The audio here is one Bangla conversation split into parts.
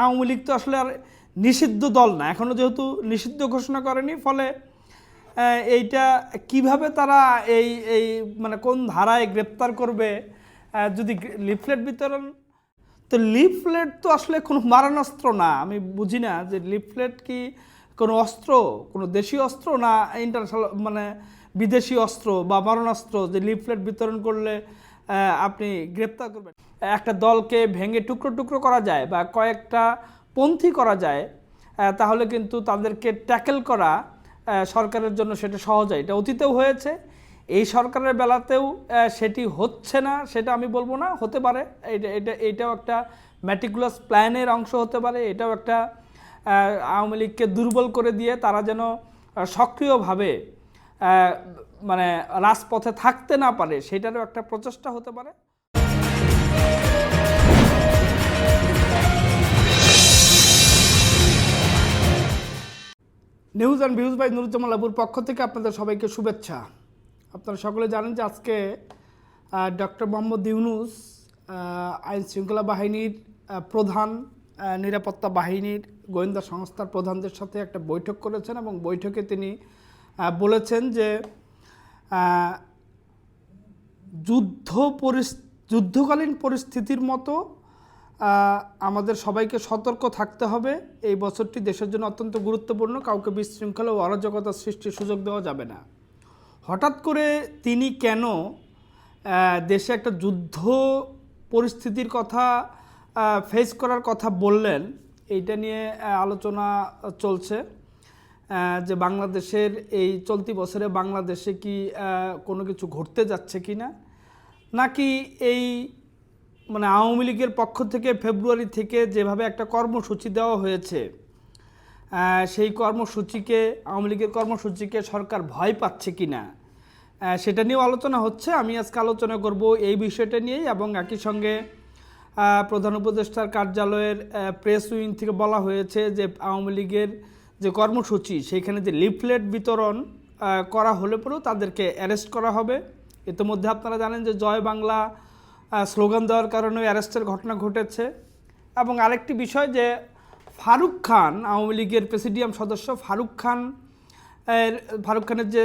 আওয়ামী লীগ তো আসলে আর নিষিদ্ধ দল না। এখনও যেহেতু নিষিদ্ধ ঘোষণা করেনি, ফলে এইটা কীভাবে তারা এই এই মানে কোন ধারায় গ্রেপ্তার করবে যদি লিফলেট বিতরণ? তো লিফলেট তো আসলে কোনো মারণাস্ত্র না। আমি বুঝি না যে লিফলেট কি কোনো অস্ত্র, কোনো দেশীয় অস্ত্র না ইন্টারন্যাশনাল মানে বিদেশি অস্ত্র বা মারণাস্ত্র যে লিফলেট বিতরণ করলে আপনি গ্রেপ্তার করবেন? একটা দলকে ভেঙে টুকরো টুকরো করা যায় বা কয়েকটা পন্থী করা যায় তাহলে কিন্তু তাদেরকে ট্যাকেল করা সরকারের জন্য সেটা সহজ হয়। এটা অতীতেও হয়েছে। এই সরকারের বেলাতেও সেটি হচ্ছে না, সেটা আমি বলব না, হতে পারে। এটা এটা, এটাও একটা ম্যাটিকুলাস প্ল্যানের অংশ হতে পারে। এটাও একটা আওয়ামী লীগকে দুর্বল করে দিয়ে তারা যেন সক্রিয়ভাবে মানে রাজপথে থাকতে না পারে, সেটারও একটা প্রচেষ্টা হতে পারে। News and views by Nuruzzaman পক্ষ থেকে আপনাদের সবাইকে শুভেচ্ছা। আপনারা সকলে জানেন যে আজকে ডক্টর মোহাম্মদ ইউনুস আইন শৃঙ্খলা বাহিনীর প্রধান নিরাপত্তা বাহিনীর গোয়েন্দা সংস্থার প্রধানদের সাথে একটা বৈঠক করেছেন এবং বৈঠকে তিনি বলেছেন যে যুদ্ধ পরিস যুদ্ধকালীন পরিস্থিতির মতো আমাদের সবাইকে সতর্ক থাকতে হবে। এই বছরটি দেশের জন্য অত্যন্ত গুরুত্বপূর্ণ। কাউকে বিশৃঙ্খলা ও অরাজকতা সৃষ্টির সুযোগ দেওয়া যাবে না। হঠাৎ করে তিনি কেন দেশে একটা যুদ্ধ পরিস্থিতির কথা ফেস করার কথা বললেন, এইটা নিয়ে আলোচনা চলছে যে বাংলাদেশের এই চলতি বছরে বাংলাদেশে কি কোনো কিছু ঘটতে যাচ্ছে কি না নাকি এই মানে আওয়ামী লীগের পক্ষ থেকে ফেব্রুয়ারি থেকে যেভাবে একটা কর্মসূচি দেওয়া হয়েছে সেই কর্মসূচিকে, আওয়ামী লীগের কর্মসূচিকে সরকার ভয় পাচ্ছে কি না সেটা নিয়েও আলোচনা হচ্ছে। আমি আজকে আলোচনা করব এই বিষয়টা নিয়েই এবং একই সঙ্গে প্রধান উপদেষ্টার কার্যালয়ের প্রেস উইং থেকে বলা হয়েছে যে আওয়ামী লীগের যে কর্মসূচি, সেইখানে যে লিফলেট বিতরণ করা হলে পরেও তাদেরকে অ্যারেস্ট করা হবে। ইতিমধ্যে আপনারা জানেন যে জয় বাংলা স্লোগান দেওয়ার কারণে অ্যারেস্টের ঘটনা ঘটেছে। এবং আরেকটি বিষয় যে, ফারুক খান, আওয়ামী লীগের প্রেসিডিয়াম সদস্য ফারুক খান, এর, ফারুক খানের যে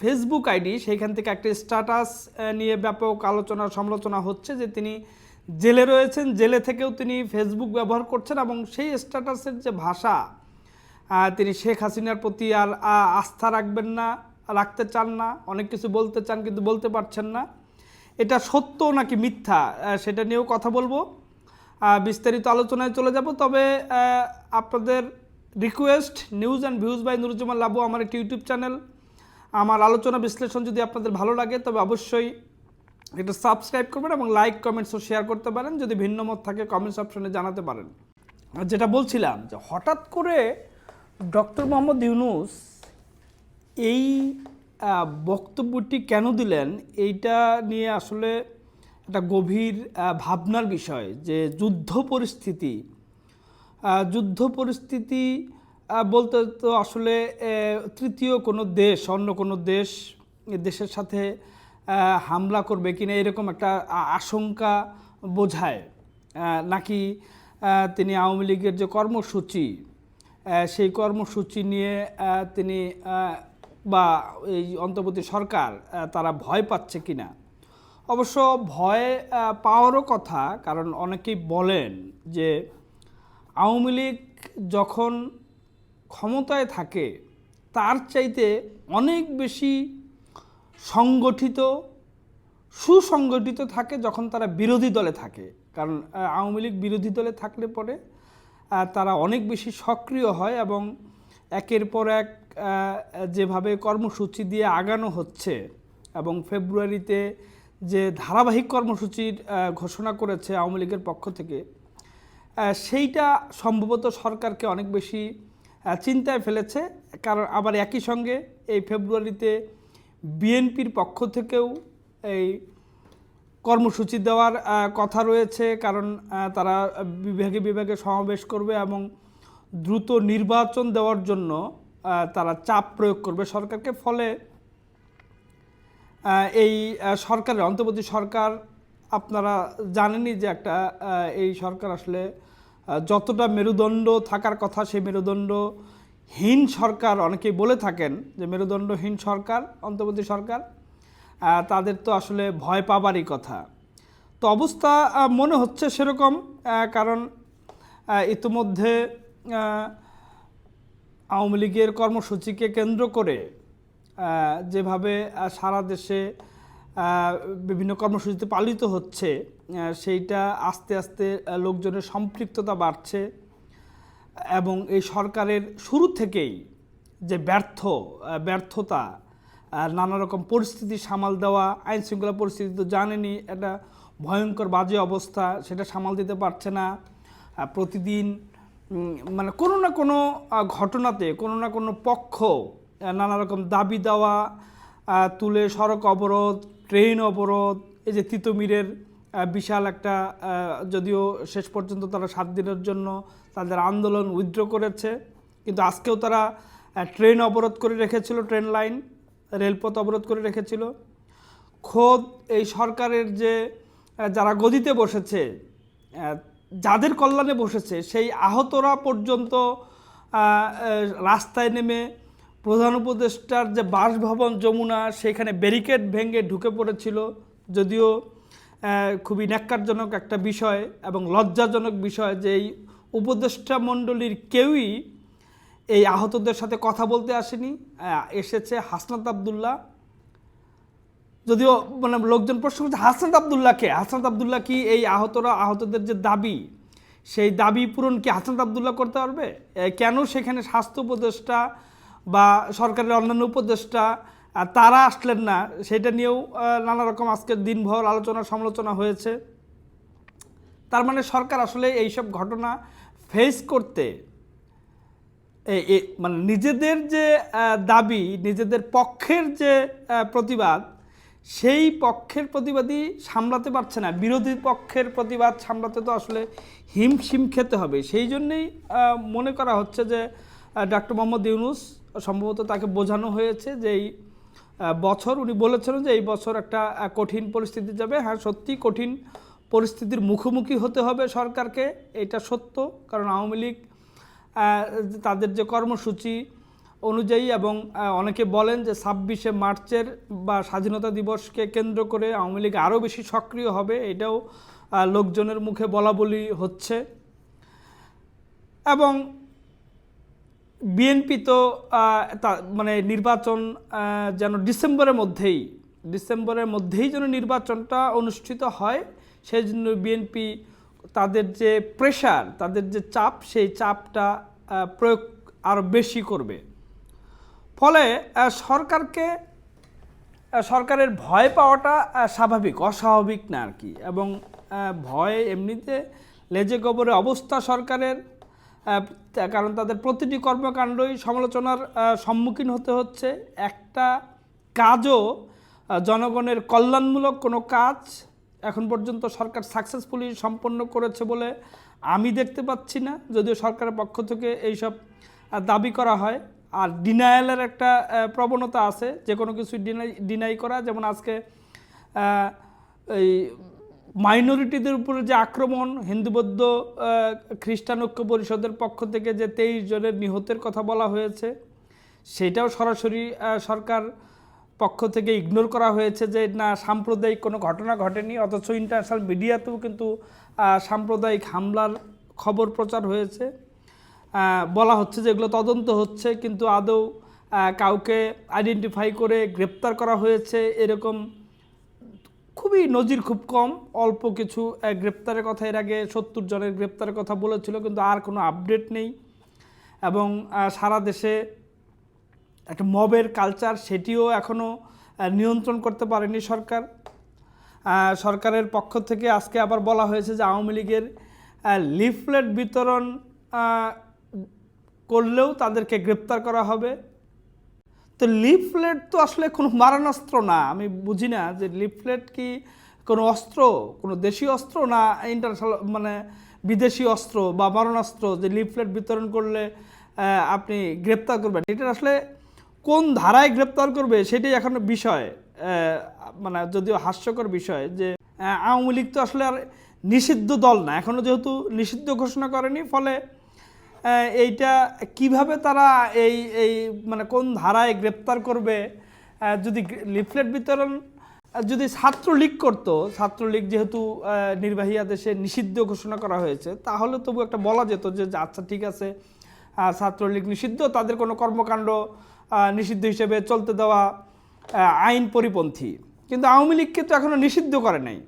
ফেসবুক আইডি সেইখান থেকে একটি স্ট্যাটাস নিয়ে ব্যাপক আলোচনা সমালোচনা হচ্ছে যে তিনি জেলে রয়েছেন। জেলে থেকেও তিনি ফেসবুক ব্যবহার করছেন এবং সেই স্ট্যাটাসের যে ভাষা তিনি শেখ হাসিনার প্রতি আর আস্থা রাখবেন না, রাখতে চান না। অনেক কিছু বলতে চান কিন্তু বলতে পারছেন না। এটা সত্য নাকি মিথ্যা? সেটা নিয়েও কথা বলব। বিস্তারিত আলোচনায় চলে যাব। তবে আপনাদের request news and views by Nuruzzaman Labu আমার একটি ইউটিউব চ্যানেল। আমার আলোচনা বিশ্লেষণ যদি আপনাদের ভালো লাগে, তবে অবশ্যই এটা সাবস্ক্রাইব করবেন এবং লাইক কমেন্টস ও শেয়ার করতে পারেন। যদি ভিন্ন মত থাকে কমেন্টস অপশনে জানাতে পারেন। যেটা বলছিলাম যে হঠাৎ করে ডক্টর মোহাম্মদ ইউনুস এই বক্তব্যটি কেন দিলেন এইটা নিয়ে আসলে একটা গভীর ভাবনার বিষয় যে যুদ্ধ পরিস্থিতি যুদ্ধ পরিস্থিতি বলতে তো আসলে তৃতীয় কোনো দেশ, অন্য কোনো দেশ দেশের সাথে হামলা করবে কিনা এরকম একটা আশঙ্কা বোঝায়। নাকি তিনি আওয়ামী লীগের যে কর্মসূচি সেই কর্মসূচি নিয়ে তিনি বা এই অন্তর্বর্তী সরকার তারা ভয় পাচ্ছে কিনা? অবশ্য ভয় পাওয়ারও কথা, কারণ অনেকেই বলেন যে আওয়ামী লীগ যখন ক্ষমতায় থাকে, তার চাইতে অনেক বেশি সংগঠিত, সুসংগঠিত থাকে যখন তারা বিরোধী দলে থাকে। কারণ আওয়ামী লীগ বিরোধী দলে থাকলে পরে তারা অনেক বেশি সক্রিয় হয় এবং একের পর এক যেভাবে কর্মসূচি দিয়ে আগানো হচ্ছে এবং ফেব্রুয়ারিতে যে ধারাবাহিক কর্মসূচির ঘোষণা করেছে আওয়ামী লীগের পক্ষ থেকে সেইটা সম্ভবত সরকারকে অনেক বেশি চিন্তায় ফেলেছে। কারণ আবার একই সঙ্গে এই ফেব্রুয়ারিতে বিএনপির পক্ষ থেকেও এই কর্মসূচি দেওয়ার কথা রয়েছে। কারণ তারা বিভাগে বিভাগে সমাবেশ করবে এবং দ্রুত নির্বাচন দেওয়ার জন্য তারা চাপ প্রয়োগ করবে সরকারকে। ফলে এই সরকারের, অন্তর্বর্তী সরকার আপনারা জানেনই যে একটা এই সরকার আসলে যতটা মেরুদণ্ড থাকার কথা সেই মেরুদণ্ডহীন সরকার অনেকেই বলে থাকেন যে মেরুদণ্ডহীন সরকার, অন্তর্বর্তী সরকার তাদের তো আসলে ভয় পাবারই কথা। তো অবস্থা মনে হচ্ছে সেরকম কারণ ইতিমধ্যে আওয়ামী লীগের কর্মসূচিকে কেন্দ্র করে যেভাবে সারা দেশে বিভিন্ন কর্মসূচিতে পালিত হচ্ছে সেইটা আস্তে আস্তে লোকজনের সম্পৃক্ততা বাড়ছে এবং এই সরকারের শুরু থেকেই যে ব্যর্থ ব্যর্থতা নানা রকম পরিস্থিতি সামাল দেওয়া, আইন শৃঙ্খলা পরিস্থিতি তো জানেনি একটা ভয়ঙ্কর বাজে অবস্থা, সেটা সামাল দিতে পারছে না। প্রতিদিন মানে কোনো না কোনো ঘটনাতে, কোনো না কোনো পক্ষ নানা রকম দাবি দেওয়া তুলে সড়ক অবরোধ, ট্রেন অবরোধ, এই যে তিতুমিরের বিশাল একটা যদিও শেষ পর্যন্ত তারা সাত দিনের জন্য তাদের আন্দোলন উইথড্র করেছে, কিন্তু আজকেও তারা ট্রেন অবরোধ করে রেখেছিল, ট্রেন লাইন, রেলপথ অবরোধ করে রেখেছিল। খোদ এই সরকারের যে যারা গদিতে বসেছে যাদের কল্যাণে বসেছে, সেই আহতরা পর্যন্ত রাস্তায় নেমে প্রধান উপদেষ্টার যে বাসভবন যমুনা, সেখানে ব্যারিকেড ভেঙে ঢুকে পড়েছিল। যদিও খুবই ন্যাক্কারজনক একটা বিষয় এবং লজ্জাজনক বিষয় যে এই উপদেষ্টা মণ্ডলীর কেউই এই আহতদের সাথে কথা বলতে আসেনি। এসেছে হাসনাত আবদুল্লাহ। যদিও মানে লোকজন প্রশ্ন করছে হাসনাত আবদুল্লাহকে হাসনাত আবদুল্লাহ কি এই আহতরা আহতদের যে দাবি, সেই দাবি পূরণ কি হাসনাত আবদুল্লাহ করতে পারবে? কেন সেখানে স্বাস্থ্য উপদেষ্টা বা সরকারের অন্যান্য উপদেষ্টা তারা আসলেন না? সেটা নিয়েও নানা রকম আজকের দিনভর আলোচনা, সমালোচনা হয়েছে। তার মানে সরকার আসলে এইসব ঘটনা ফেস করতে মানে নিজেদের যে দাবি, নিজেদের পক্ষের যে প্রতিবাদ সেই পক্ষের প্রতিবাদী সামলাতে পারছে না। বিরোধী পক্ষের প্রতিবাদ সামলাতে তো আসলে হিমশিম খেতে হবে। সেই জন্যেই মনে করা হচ্ছে যে ডক্টর মোহাম্মদ ইউনুস সম্ভবত তাকে বোঝানো হয়েছে যে এই বছর উনি বলেছিলেন যে এই বছর একটা কঠিন পরিস্থিতি যাবে। হ্যাঁ সত্যি কঠিন পরিস্থিতির মুখোমুখি হতে হবে সরকারকে, এটা সত্য। কারণ আওয়ামী লীগ তাদের যে কর্মসূচি অনুযায়ী এবং অনেকে বলেন যে ছাব্বিশে মার্চের বা স্বাধীনতা দিবসকে কেন্দ্র করে আওয়ামী লীগ আরও বেশি সক্রিয় হবে, এটাও লোকজনের মুখে বলা বলি হচ্ছে। এবং বিএনপি তো মানে নির্বাচন যেন ডিসেম্বরের মধ্যেই ডিসেম্বরের মধ্যেই যেন নির্বাচনটা অনুষ্ঠিত হয় সেই জন্য বিএনপি তাদের যে প্রেশার তাদের যে চাপ, সেই চাপটা প্রয়োগ আরও বেশি করবে। ফলে সরকারকে সরকারের ভয় পাওয়াটা স্বাভাবিক, অস্বাভাবিক না আর কি। এবং ভয় এমনিতে লেজে গোবরে অবস্থা সরকারের কারণ তাদের প্রতিটি কর্মকাণ্ডই সমালোচনার সম্মুখীন হতে হচ্ছে। একটা কাজও জনগণের কল্যাণমূলক কোনো কাজ এখন পর্যন্ত সরকার সাকসেসফুলি সম্পন্ন করেছে বলে আমি দেখতে পাচ্ছি না। যদিও সরকারের পক্ষ থেকে এইসব দাবি করা হয়। আর ডিনায়ালের একটা প্রবণতা আছে, যে কোনো কিছু ডিনাই ডিনাই করা, যেমন আজকে এই মাইনরিটিদের উপরে যে আক্রমণ, হিন্দু, বৌদ্ধ খ্রিস্টান ঐক্য পরিষদের পক্ষ থেকে যে তেইশ জনের নিহতের কথা বলা হয়েছে, সেটাও সরাসরি সরকার পক্ষ থেকে ইগনোর করা হয়েছে যে না, সাম্প্রদায়িক কোনো ঘটনা ঘটেনি, অথচ ইন্টারন্যাশনাল মিডিয়াতেও কিন্তু সাম্প্রদায়িক হামলার খবর প্রচার হয়েছে। বলা হচ্ছে যে এগুলো তদন্ত হচ্ছে, কিন্তু আদৌ কাউকে আইডেন্টিফাই করে গ্রেপ্তার করা হয়েছে এরকম খুবই নজির খুব কম। অল্প কিছু গ্রেপ্তারের কথা এর আগে সত্তর জনের গ্রেপ্তারের কথা বলেছিল, কিন্তু আর কোনো আপডেট নেই। এবং সারা দেশে একটা মবের কালচার সেটিও এখনও নিয়ন্ত্রণ করতে পারেনি সরকার। সরকারের পক্ষ থেকে আজকে আবার বলা হয়েছে যে আওয়ামী লীগের লিফলেট বিতরণ করলেও তাদেরকে গ্রেপ্তার করা হবে। তো লিফলেট তো আসলে কোনো মারণাস্ত্র না। আমি বুঝি না যে লিফলেট কি কোনো অস্ত্র, কোনো দেশীয় অস্ত্র না ইন্টারন্যাশনাল মানে বিদেশি অস্ত্র বা মারণাস্ত্র যে লিফলেট বিতরণ করলে আপনি গ্রেপ্তার করবেন। এটা আসলে কোন ধারায় গ্রেপ্তার করবে সেটাই এখন বিষয় মানে যদিও হাস্যকর বিষয় যে আওয়ামী লীগ তো আসলে আর নিষিদ্ধ দল না। এখনও যেহেতু নিষিদ্ধ ঘোষণা করেনি, ফলে এইটা কীভাবে তারা এই এই মানে কোন ধারায় গ্রেপ্তার করবে? যদি লিফলেট বিতরণ যদি ছাত্রলীগ করতো, ছাত্রলীগ যেহেতু নির্বাহী আদেশে নিষিদ্ধ ঘোষণা করা হয়েছে, তাহলে তবু একটা বলা যেত যে আচ্ছা ঠিক আছে ছাত্রলীগ নিষিদ্ধ, তাদের কোনো কর্মকাণ্ড নিষিদ্ধ হিসেবে চলতে দেওয়া আইন পরিপন্থী। কিন্তু আওয়ামী লীগকে তো এখনও নিষিদ্ধ করে নাই।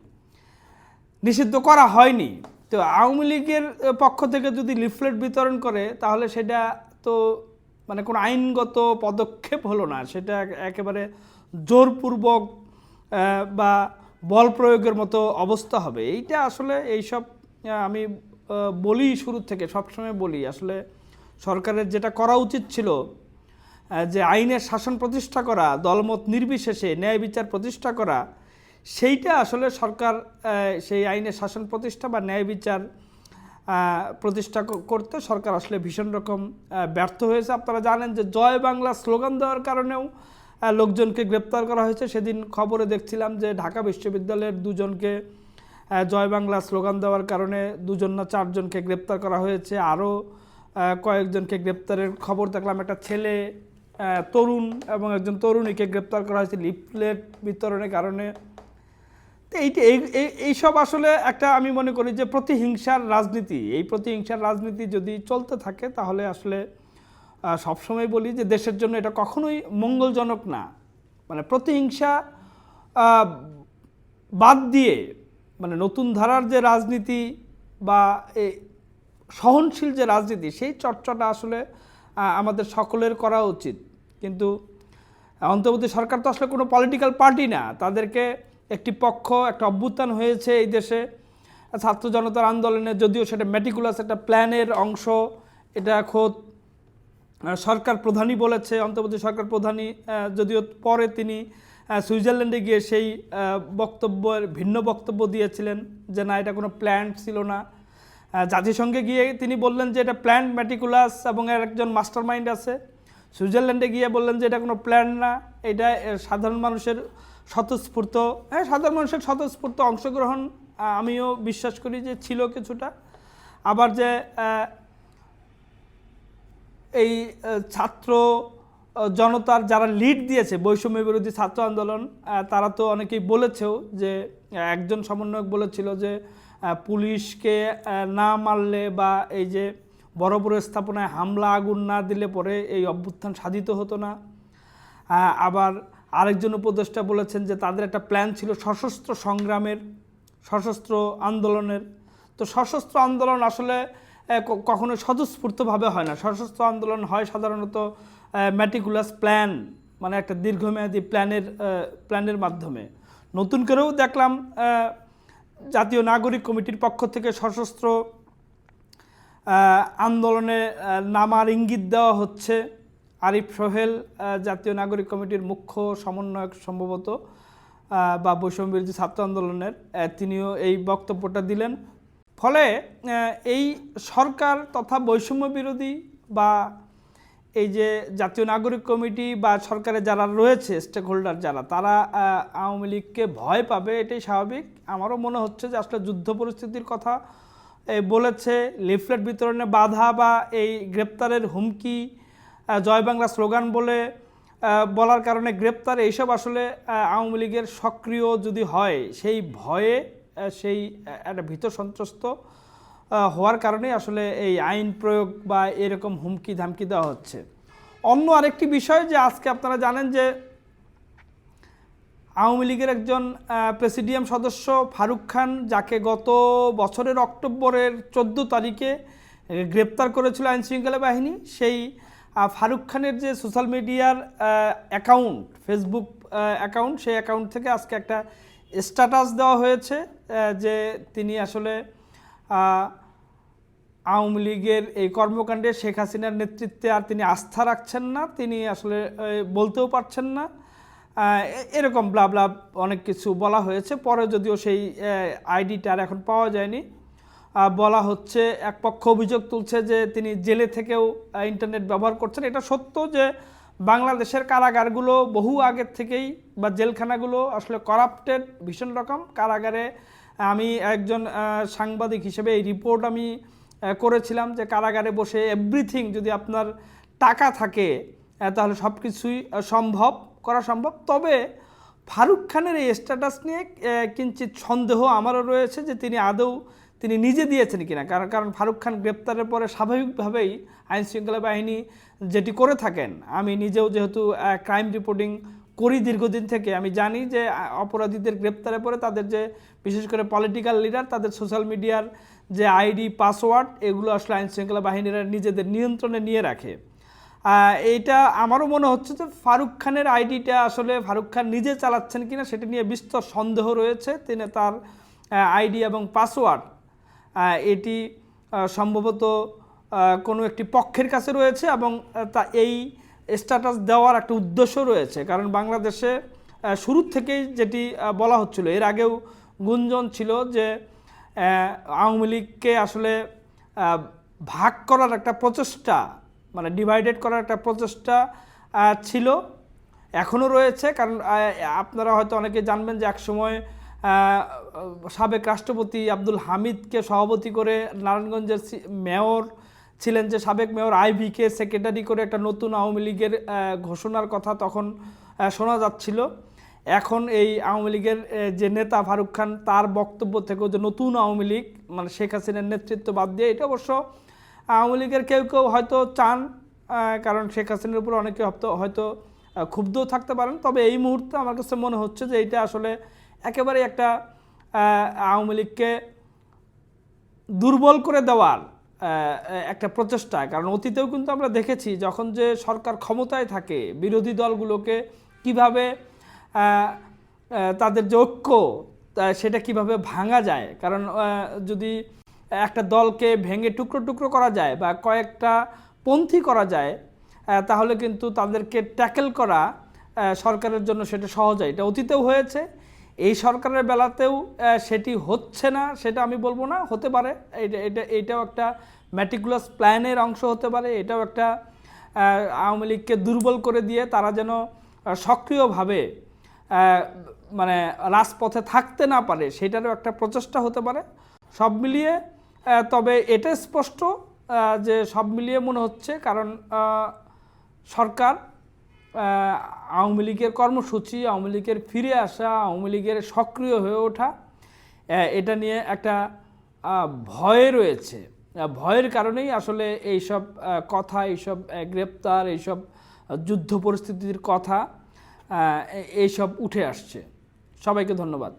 নিষিদ্ধ করা হয়নি। তো আওয়ামী লীগের পক্ষ থেকে যদি লিফলেট বিতরণ করে, তাহলে সেটা তো মানে কোনো আইনগত পদক্ষেপ হলো না। সেটা একেবারে জোরপূর্বক বা বল প্রয়োগের মতো অবস্থা হবে। এইটা আসলে এইসব আমি বলি শুরু থেকে, সবসময় বলি। আসলে সরকারের যেটা করা উচিত ছিল যে আইনের শাসন প্রতিষ্ঠা করা, দলমত নির্বিশেষে ন্যায় বিচার প্রতিষ্ঠা করা সেইটা আসলে সরকার সেই আইনের শাসন প্রতিষ্ঠা বা ন্যায় বিচার প্রতিষ্ঠা করতে সরকার আসলে ভীষণ রকম ব্যর্থ হয়েছে। আপনারা জানেন যে জয় বাংলা স্লোগান দেওয়ার কারণেও লোকজনকে গ্রেপ্তার করা হয়েছে। সেদিন খবরে দেখছিলাম যে ঢাকা বিশ্ববিদ্যালয়ের দুজনকে জয় বাংলা স্লোগান দেওয়ার কারণে দুজন না চারজনকে গ্রেপ্তার করা হয়েছে। আরও কয়েকজনকে গ্রেপ্তারের খবর দেখলাম। একটা ছেলে তরুণ এবং একজন তরুণীকে গ্রেপ্তার করা হয়েছে লিফলেট বিতরণের কারণে। তো এইটা এই- এই- এইসব আসলে একটা আমি মনে করি যে প্রতিহিংসার রাজনীতি। এই প্রতিহিংসার রাজনীতি যদি চলতে থাকে তাহলে আসলে সবসময় বলি যে দেশের জন্য এটা কখনোই মঙ্গলজনক না। মানে প্রতিহিংসা বাদ দিয়ে মানে নতুন ধারার যে রাজনীতি বা এই সহনশীল যে রাজনীতি, সেই চর্চাটা আসলে আমাদের সকলের করা উচিত। কিন্তু অন্তর্বর্তী সরকার তো আসলে কোনো পলিটিক্যাল পার্টি না। তাদেরকে একটি পক্ষ, একটা অভ্যুত্থান হয়েছে এই দেশে। ছাত্র জনতার আন্দোলনে যদিও সেটা মেটিকুলাস একটা প্ল্যানের অংশ, এটা খোদ সরকার প্রধানই বলেছে, অন্তর্বর্তী সরকার প্রধানই যদিও পরে তিনি সুইজারল্যান্ডে গিয়ে সেই বক্তব্যের, ভিন্ন বক্তব্য দিয়েছিলেন যে না, এটা কোনো প্ল্যান ছিল না। জাতিসংঘে গিয়ে তিনি বললেন যে এটা প্ল্যান ম্যাটিকুলাস এবং এর একজন মাস্টার মাইন্ড আছে। সুইজারল্যান্ডে গিয়ে বললেন যে এটা কোনো প্ল্যান না। এটা সাধারণ মানুষের স্বতঃস্ফূর্ত হ্যাঁ সাধারণ মানুষের স্বতঃস্ফূর্ত অংশগ্রহণ আমিও বিশ্বাস করি যে ছিল কিছুটা। আবার যে এই ছাত্র জনতার যারা লিড দিয়েছে, বৈষম্য বিরোধী ছাত্র আন্দোলন তারা তো অনেকেই বলেছেও যে একজন সমন্বয়ক বলেছিল যে পুলিশকে না মারলে বা এই যে বড় বড় স্থাপনায় হামলা, আগুন না দিলে পরে এই অভ্যুত্থান সাধিত হতো না। আবার আরেকজন উপদেষ্টা বলেছেন যে তাদের একটা প্ল্যান ছিল সশস্ত্র সংগ্রামের, সশস্ত্র আন্দোলনের। তো সশস্ত্র আন্দোলন আসলে কখনো স্বতঃস্ফূর্তভাবে হয় না। সশস্ত্র আন্দোলন হয় সাধারণত ম্যাটিকুলাস প্ল্যান মানে একটা দীর্ঘমেয়াদী প্ল্যানের প্ল্যানের মাধ্যমে। নতুন করেও দেখলাম জাতীয় নাগরিক কমিটির পক্ষ থেকে সশস্ত্র আন্দোলনে নামার ইঙ্গিত দেওয়া হচ্ছে। আরিফ সোহেল জাতীয় নাগরিক কমিটির মুখ্য সমন্বয়ক সম্ভবত বা বৈষম্য বিরোধী ছাত্র আন্দোলনের তিনিও এই বক্তব্যটা দিলেন। ফলে এই সরকার তথা বৈষম্য বিরোধী বা এই যে জাতীয় নাগরিক কমিটি বা সরকারে যারা রয়েছে স্টেক হোল্ডার যারা, তারা আওয়ামী লীগকে ভয় পাবে, এটাই স্বাভাবিক। আমারও মনে হচ্ছে যে আসলে যুদ্ধ পরিস্থিতির কথা বলেছে, লিফলেট বিতরণে বাধা বা এই গ্রেপ্তারের হুমকি জয় বাংলা স্লোগান বলে বলার কারণে গ্রেপ্তার, এইসব আসলে আওয়ামী লীগের সক্রিয় যদি হয়, সেই ভয়ে সেই একটা ভীত সন্ত্রস্ত হওয়ার কারণে আসলে এই আইন প্রয়োগ বা এরকম হুমকি ধামকি দেওয়া হচ্ছে। অন্য আরেকটি বিষয় যে আজকে আপনারা জানেন যে, আওয়ামী লীগের একজন প্রেসিডিয়াম সদস্য ফারুক খান, যাকে গত বছরের অক্টোবরের চোদ্দ তারিখে গ্রেপ্তার করেছিল আইনশৃঙ্খলা বাহিনী, সেই ফারুক খানের যে সোশ্যাল মিডিয়ার অ্যাকাউন্ট ফেসবুক অ্যাকাউন্ট সেই অ্যাকাউন্ট থেকে আজকে একটা স্ট্যাটাস দেওয়া হয়েছে যে তিনি আসলে আওয়ামী লীগের এই কর্মকাণ্ডে শেখ হাসিনার নেতৃত্বে আর তিনি আস্থা রাখছেন না, তিনি আসলে বলতেও পারছেন না। এরকম ব্লা ব্লা অনেক কিছু বলা হয়েছে, পরে যদিও সেই আইডিটা আর এখন পাওয়া যায়নি। বলা হচ্ছে, এক পক্ষ অভিযোগ তুলছে যে তিনি জেলে থেকেও ইন্টারনেট ব্যবহার করছেন। এটা সত্য যে বাংলাদেশের কারাগারগুলো বহু আগের থেকেই বা জেলখানাগুলো আসলে করাপ্টেড ভীষণ রকম। কারাগারে আমি একজন সাংবাদিক হিসেবে এই রিপোর্ট আমি করেছিলাম যে কারাগারে বসে এভরিথিং যদি আপনার টাকা থাকে তাহলে সব কিছুই সম্ভব, করা সম্ভব। তবে ফারুক খানের এই স্ট্যাটাস নিয়ে কিঞ্চিত সন্দেহ আমারও রয়েছে যে তিনি আদৌ তিনি নিজে দিয়েছেন কিনা? কারণ কারণ ফারুক খান গ্রেপ্তারের পরে স্বাভাবিকভাবেই আইন শৃঙ্খলা বাহিনী যেটি করে থাকেন, আমি নিজেও যেহেতু ক্রাইম রিপোর্টিং করি দীর্ঘদিন থেকে, আমি জানি যে অপরাধীদের গ্রেপ্তারের পরে তাদের যে, বিশেষ করে পলিটিক্যাল লিডার তাদের সোশ্যাল মিডিয়ার যে আইডি পাসওয়ার্ড এগুলো আসলে আইন শৃঙ্খলা বাহিনীরা নিজেদের নিয়ন্ত্রণে নিয়ে রাখে। এইটা আমারও মনে হচ্ছে যে ফারুক খানের আইডিটা আসলে ফারুক খান নিজে চালাচ্ছেন কিনা সেটা নিয়ে বিস্তর সন্দেহ রয়েছে। তিনি তার আইডি এবং পাসওয়ার্ড এটি সম্ভবত কোনো একটি পক্ষের কাছে রয়েছে এবং তা এই স্ট্যাটাস দেওয়ার একটা উদ্দেশ্য রয়েছে। কারণ বাংলাদেশে শুরুর থেকেই যেটি বলা হচ্ছিল, এর আগেও গুঞ্জন ছিল যে আওয়ামী লীগকে আসলে ভাগ করার একটা প্রচেষ্টা মানে ডিভাইডেড করার একটা প্রচেষ্টা ছিল। এখনও রয়েছে, কারণ আপনারা হয়তো অনেকে জানবেন যে একসময় সাবেক রাষ্ট্রপতি আব্দুল হামিদকে সভাপতি করে নারায়ণগঞ্জের মেয়র ছিলেন যে সাবেক মেয়র আইভিকে সেক্রেটারি করে একটা নতুন আওয়ামী লীগের ঘোষণার কথা তখন শোনা যাচ্ছিল। এখন এই আওয়ামী লীগের যে নেতা ফারুক খান তার বক্তব্য থেকেও যে নতুন আওয়ামী লীগ মানে শেখ হাসিনার নেতৃত্ব বাদ দিয়ে এটা অবশ্য আওয়ামী লীগের কেউ কেউ হয়তো চান কারণ শেখ হাসিনার উপর অনেকে হয়তো হয়তো আহ, ক্ষুব্ধও থাকতে পারেন। তবে এই মুহূর্তে আমার কাছে মনে হচ্ছে যে এটা আসলে একেবারে একটা আওয়ামী লীগকে দুর্বল করে দেওয়ার একটা প্রচেষ্টা। কারণ অতীতেও কিন্তু আমরা দেখেছি যখন যে সরকার ক্ষমতায় থাকে, বিরোধী দলগুলোকে কীভাবে তাদের যে ঐক্য সেটা কীভাবে ভাঙা যায়। কারণ যদি একটা দলকে ভেঙে টুকরো টুকরো করা যায় বা কয়েকটা পন্থী করা যায় তাহলে কিন্তু তাদেরকে ট্যাকেল করা সরকারের জন্য সেটা সহজ হয়। এটা অতীতেও হয়েছে এই সরকারের বেলাতেও সেটি হচ্ছে না, সেটা আমি বলব না, হতে পারে। এটা এটা এটাও একটা ম্যাটিকুলাস প্ল্যানের অংশ হতে পারে, এটাও একটা আওয়ামী লীগকে দুর্বল করে দিয়ে তারা যেন সক্রিয়ভাবে মানে রাজপথে থাকতে না পারে, সেটারও একটা প্রচেষ্টা হতে পারে। সব মিলিয়ে তবে এটা স্পষ্ট যে সব মিলিয়ে মনে হচ্ছে, কারণ সরকার আওয়ামী লীগের কর্মসূচি, আওয়ামী লীগের ফিরে আসা, আওয়ামী লীগের সক্রিয় হয়ে ওঠা এটা নিয়ে একটা ভয় রয়েছে। ভয়ের কারণেই আসলে এইসব কথা, এইসব গ্রেপ্তার, এইসব যুদ্ধ পরিস্থিতির কথা এই সব এইসব উঠে আসছে। সবাইকে ধন্যবাদ।